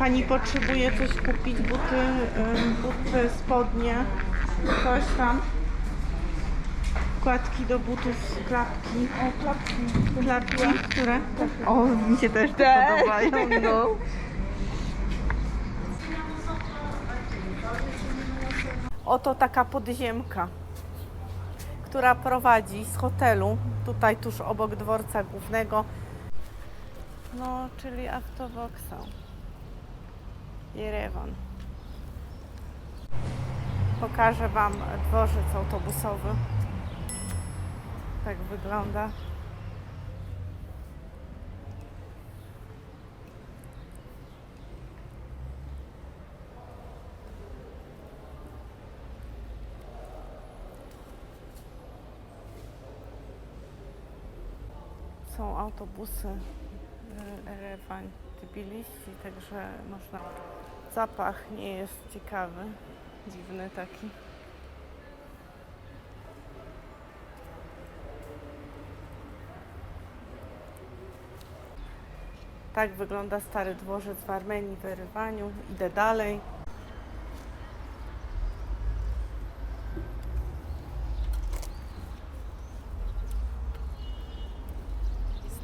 Pani potrzebuje coś kupić, buty, buty, spodnie, coś tam. Kładki do butów, klapki. O, klapki. Klapki, które? O, mi się też te podobają, no. Oto taka podziemka, która prowadzi z hotelu, tutaj tuż obok dworca głównego, no, czyli Autoboxa. Jerewan. Pokażę Wam dworzec autobusowy. Tak wygląda. Są autobusy Erewań, Tbilisi, także można... Zapach nie jest ciekawy, dziwny taki. Tak wygląda stary dworzec w Armenii, w Erywaniu. Idę dalej.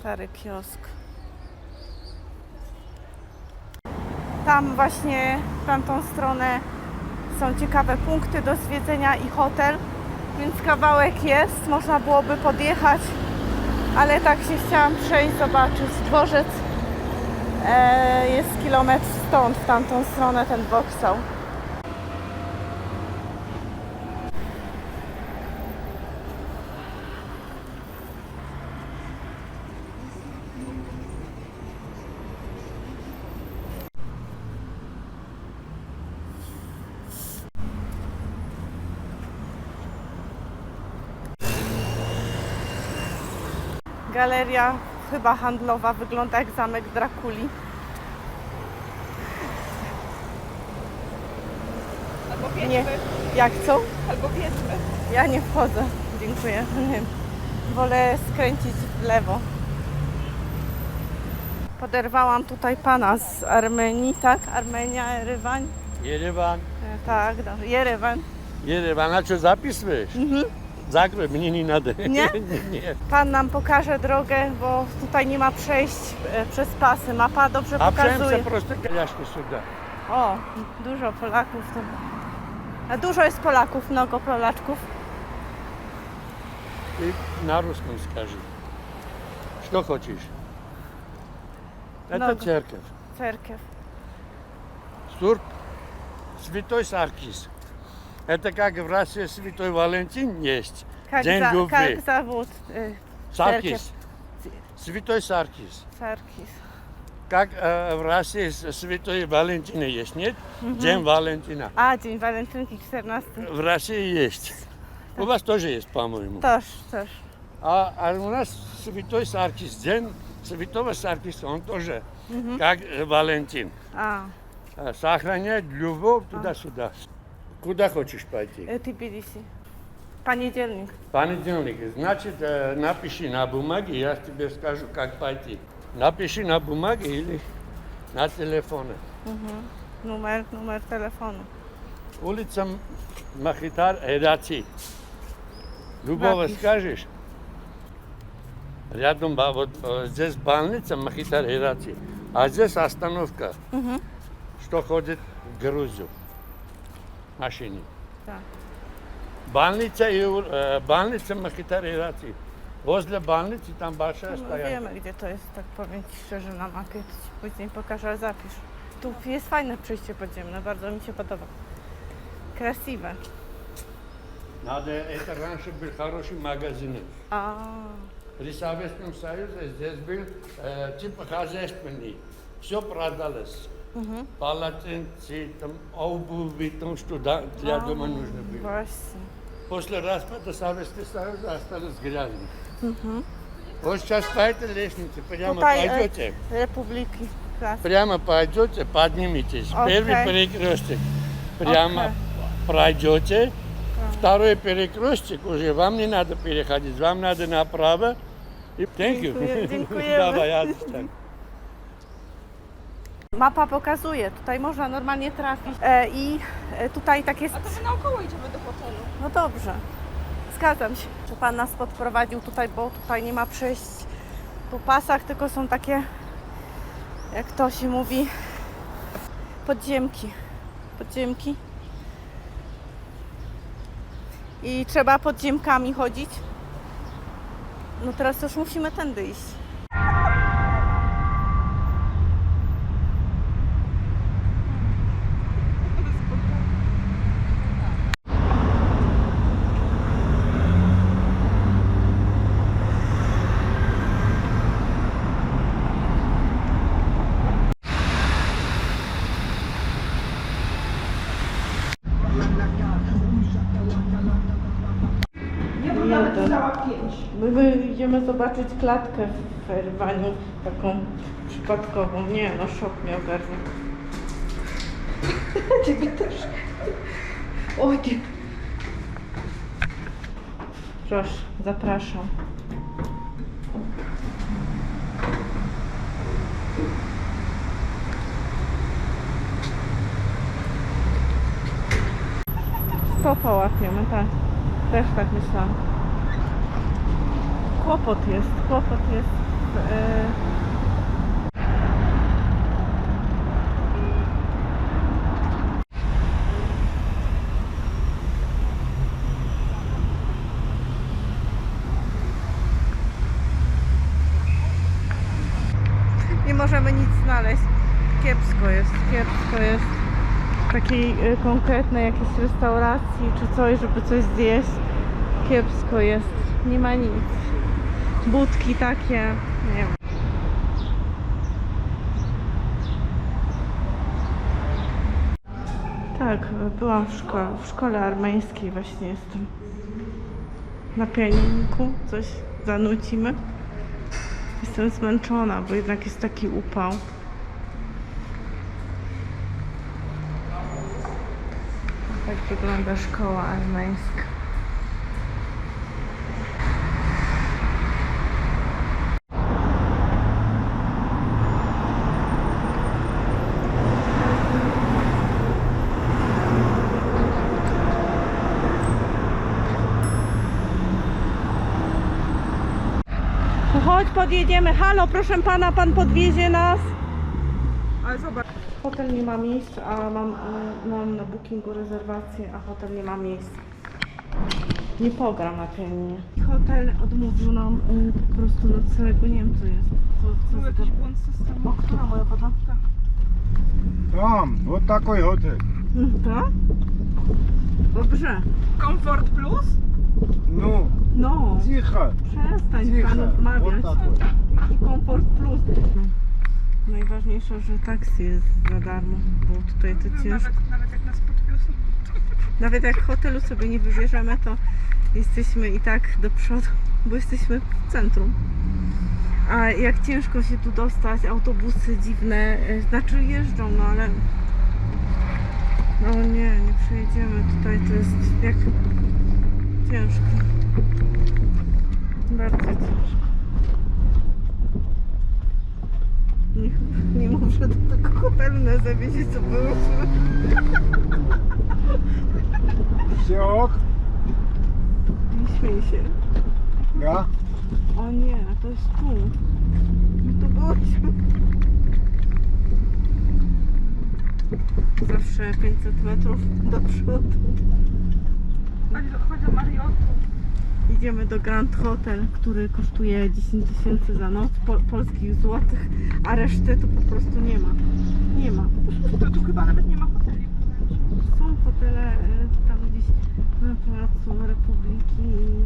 Stary kiosk. Tam właśnie w tamtą stronę są ciekawe punkty do zwiedzenia i hotel, więc kawałek jest, można byłoby podjechać, ale tak się chciałam przejść, zobaczyć. Dworzec e, jest kilometr stąd, w tamtą stronę ten Vauxhall. Galeria chyba handlowa wygląda jak zamek Drakuli. Albo Nie, wiedźmy. jak co? Albo wiedźmy. Ja nie wchodzę. Dziękuję. Nie. Wolę skręcić w lewo. Poderwałam tutaj pana z Armenii, tak? Armenia, Erywań. Yerevan. E, Tak, dobrze. Jerewan. Yerevan, a co zapisujesz? Mhm. Zagreb, mnie nie nada. Nie? nie. Pan nam pokaże drogę, bo tutaj nie ma przejść e, przez pasy. Mapa dobrze A wszędzie pokazuje. prosto jaśnie сюда. O, dużo Polaków. To... A dużo jest Polaków, mnogo Polaczków. Ты на русском скажи. Что хочешь? Это Много. церковь. Cerkiew. Сурп Святой Саркис. Это как в России Святой Валентин есть. Jak, Dzień za, dobry. jak zawód. Y, Саркис. Святой Саркис. Cerkis. Как э, в России Святой Валентина есть, нет? День Валентина. A, Dzień Walentynki 14. В России есть. У вас тоже есть, по-моему. Też, też. А, а у нас святой Саркис, день святого Саркиса, он тоже как э, Валентин. А, Сохраняет любовь туда-сюда. Куда хочешь пойти? y, Tbilisi. Poniedzielnik. Понедельник. Значит, э, напиши на бумаге, я тебе скажу, как пойти. Напиши на бумаге или на телефоне. Numer, numer telefonu. Улица Махитар Эраци. Любого Напиши. скажешь? Рядом ба- вот э, здесь больница Махитар Эраци, а здесь остановка, Mhm. что ходит в Грузию. Машине. Tak. Больница, и, э, больница Махитар Эраци. Возле больницы там большая No, стоянка. wiemy, gdzie to jest, tak powiem Ci szczerze, na mapie. To Ci później pokażę, ale zapisz. Tu jest fajne przejście podziemne, bardzo mi się podoba. Krasiwe. Надо, это раньше был хороший магазин. A, При Советском Союзе здесь был э, типа хозяйственный. Все продалось. Полотенцы, там, обувь, там, что да, для дома нужно было. właśnie. После распада Советского Союза осталось грязно. Вот сейчас по этой лестнице прямо Tutaj e, пойдете, Republiki Klas. прямо пойдете, подниметесь. Окей. Первый перекресток. Прямо Окей. пройдете. Второй перекресток уже вам не надо переходить, вам надо направо. И thank you. Dziękuję- dziękujemy. Давай, отстань. Mapa pokazuje, tutaj można normalnie trafić e, i e, tutaj tak jest A to my naokoło idziemy do hotelu. No dobrze, zgadzam się. Czy Pan nas podprowadził tutaj, bo tutaj nie ma przejść po pasach, tylko są takie, jak to się mówi, podziemki. Podziemki. I trzeba podziemkami chodzić. No teraz już musimy tędy iść. My, my idziemy zobaczyć klatkę w Ferwaniu, taką przypadkową. Nie, no szok mnie ogarnia. Ciebie też. Oj, nie. Proszę, zapraszam. Stopa łapiemy, tak. Też tak myślałam. Kłopot jest, kłopot jest. e, Nie możemy nic znaleźć. Kiepsko jest, kiepsko jest. Takiej e, konkretnej jakiejś restauracji czy coś, żeby coś zjeść. Kiepsko jest. Nie ma nic. Budki takie, nie wiem. Tak, byłam w szkole, w szkole armeńskiej właśnie jestem. Na pianinku coś zanucimy. Jestem zmęczona, bo jednak jest taki upał. Tak wygląda szkoła armeńska. No Chodź, podjedziemy. Halo, proszę pana, pan podwiezie nas. Ale zobacz. Hotel nie ma miejsc, a mam, y, mam na bookingu rezerwację, a hotel nie ma miejsc. Nie pogram na pianinie. Hotel odmówił nam um, po prostu noclegu. Nie wiem co jest. Co, co jakiś błąd systemu. O, która moja woda? Tam, no taki hotel. Tak? Dobrze. Komfort plus? No. No. Przestań Cicho. pan odmawiać. Taki komfort plus. Najważniejsze, że taksy jest za darmo, bo tutaj no, to ciężko. Nawet, nawet jak nas podwiozą. Nawet jak hotelu sobie nie wybierzemy, to jesteśmy i tak do przodu, bo jesteśmy w centrum. A jak ciężko się tu dostać, autobusy dziwne, e, znaczy jeżdżą, no ale no nie, nie przejedziemy tutaj, to jest jak Ciężko. Bardzo ciężko. Nie, nie muszę do tego hotelu na zawiecie, co byłyśmy. Wsiok? Nie śmiej się. Ja? O nie, to jest tu. My tu byliśmy. Zawsze 500 metrów do przodu. Chodź do, chodź do Mariotu. Idziemy do Grand Hotel, który kosztuje 10 tysięcy za noc po, polskich złotych, a reszty to po prostu nie ma. Nie ma. To tu chyba nawet nie ma hoteli. Są hotele e, tam gdzieś na placu Republiki i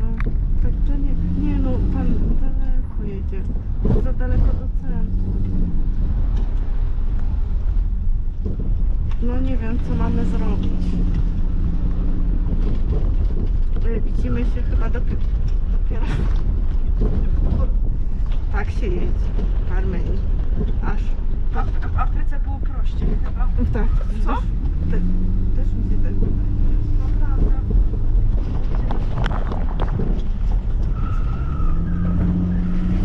no, tak to nie, nie no, pan daleko jedzie. Za daleko do centrum. No nie wiem, co mamy zrobić. Widzimy się chyba dopiero. dopiero. Tak się jedzie w Armenii. Aż. W, w Afryce było prościej chyba. Tak. Co? Te, też mi się tak wydaje. Naprawdę.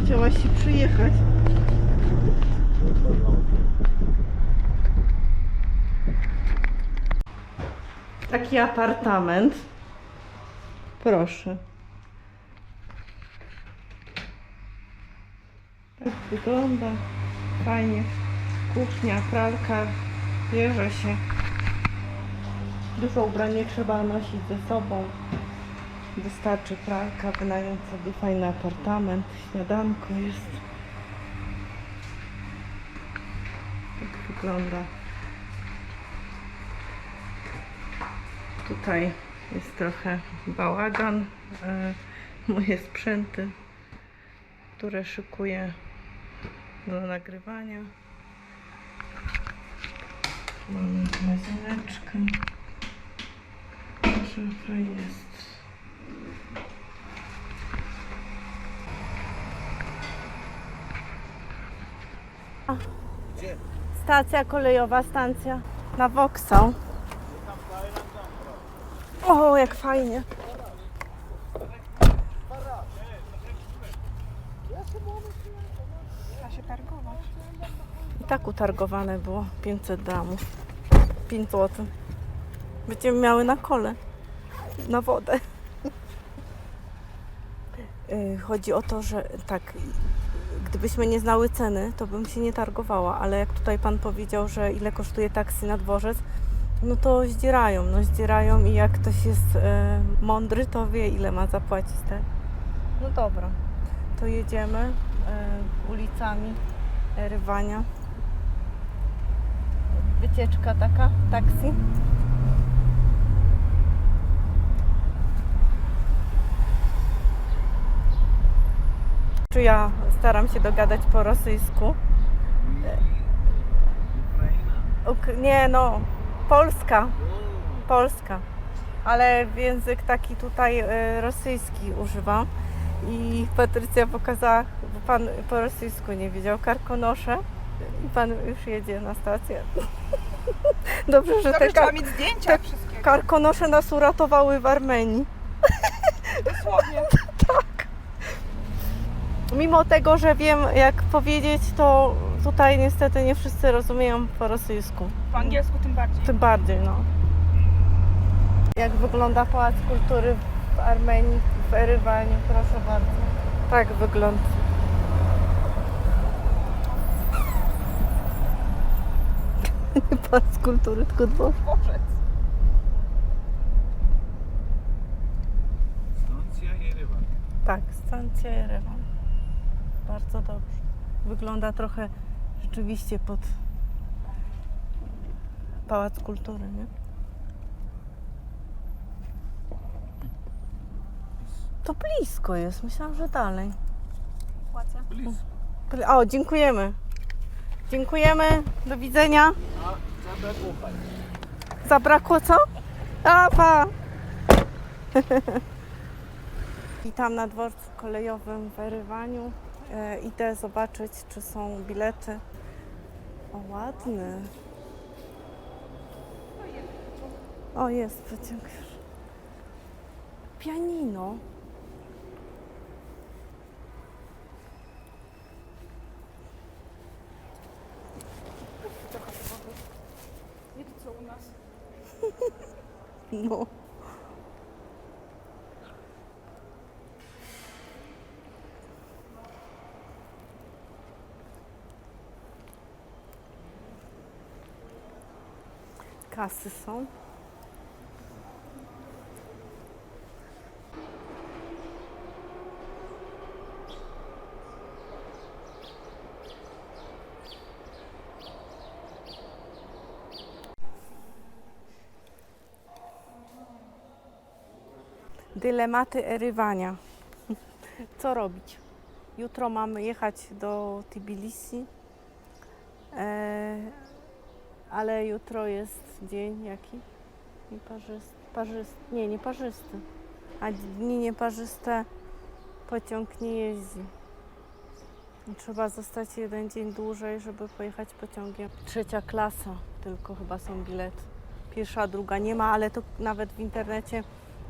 Chciałaś się przyjechać. Taki apartament. Proszę. Tak wygląda. Fajnie. Kuchnia, pralka. Bierze się. Dużo ubrań nie trzeba nosić ze sobą. Wystarczy pralka, wynająć sobie fajny apartament. Śniadanko jest. Tak wygląda. Tutaj jest trochę bałagan. E, moje sprzęty, które szykuję do nagrywania. Mamy łazieneczkę. Szafa jest. Stacja kolejowa, stacja na Vauxhall. O, jak fajnie. Się targować. I tak utargowane było 500 gramów. 5 zł. Będziemy miały na kole. Na wodę. Y, Chodzi o to, że tak, gdybyśmy nie znały ceny, to bym się nie targowała, ale jak tutaj pan powiedział, że ile kosztuje taksy na dworzec, no to zdzierają, no zdzierają i jak ktoś jest e, mądry, to wie ile ma zapłacić, tak? No dobra, to jedziemy e, ulicami Rywania. Wycieczka taka, taksi. Czy ja staram się dogadać po rosyjsku? Uk- nie, no, Polska. Polska. Ale język taki tutaj e, rosyjski używam. I Patrycja pokazała, bo pan po rosyjsku nie wiedział, karkonosze. I pan już jedzie na stację. Dobrze, że te Dobrze, trzeba kar- mieć zdjęcia tak. wszystkiego. karkonosze nas uratowały w Armenii. Dosłownie. Mimo tego, że wiem jak powiedzieć, to tutaj niestety nie wszyscy rozumieją po rosyjsku. Po angielsku tym bardziej. Tym bardziej, no. Jak wygląda Pałac Kultury w Armenii, w Erywaniu, proszę bardzo. Tak wygląda. Pałac Kultury, tylko dworzec. Dworzec. Stacja Jerewan. Tak, stacja Jerewan. Bardzo dobrze. Wygląda trochę rzeczywiście pod Pałac Kultury, nie? To blisko jest, myślałam, że dalej. Płacę. O, dziękujemy. Dziękujemy, do widzenia. Zabrakło co? A, pa! Witam na dworcu kolejowym w Erywaniu. E, idę zobaczyć, czy są bilety. O, ładny. O, jest pociąg już. Pianino. Nie to co u nas. No. Kasy są. Dylematy erywania. Co robić? Jutro mamy jechać do Tbilisi, e, ale jutro jest dzień jaki? Nieparzysty. Parzysty. Nie, nieparzysty. A dni nieparzyste pociąg nie jeździ. Trzeba zostać jeden dzień dłużej, żeby pojechać pociągiem. Trzecia klasa, tylko chyba są bilety. Pierwsza, druga nie ma, ale to nawet w internecie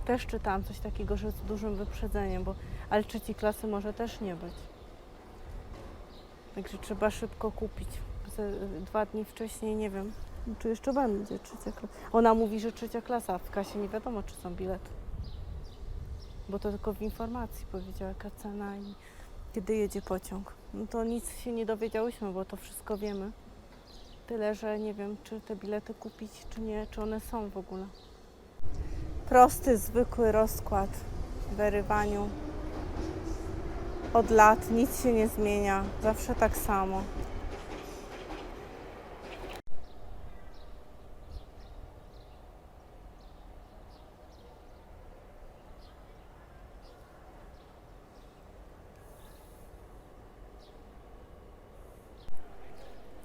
też czytałam coś takiego, że z dużym wyprzedzeniem, bo ale trzeciej klasy może też nie być. Także trzeba szybko kupić, ze, dwa dni wcześniej, nie wiem, czy jeszcze będzie trzecia klasa. Ona mówi, że trzecia klasa, w kasie nie wiadomo, czy są bilety. Bo to tylko w informacji powiedziała, jaka cena i kiedy jedzie pociąg. No to nic się nie dowiedziałyśmy, bo to wszystko wiemy. Tyle, że nie wiem, czy te bilety kupić, czy nie, czy one są w ogóle. Prosty, zwykły rozkład w wyrywaniu. Od lat nic się nie zmienia, zawsze tak samo.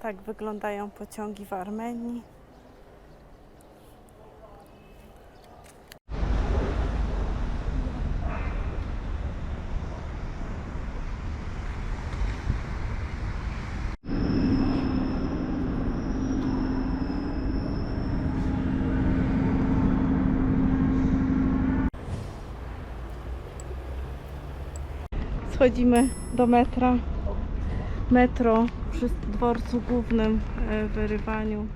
Tak wyglądają pociągi w Armenii. Schodzimy do metra. Metro przy dworcu głównym e, w Rywaniu.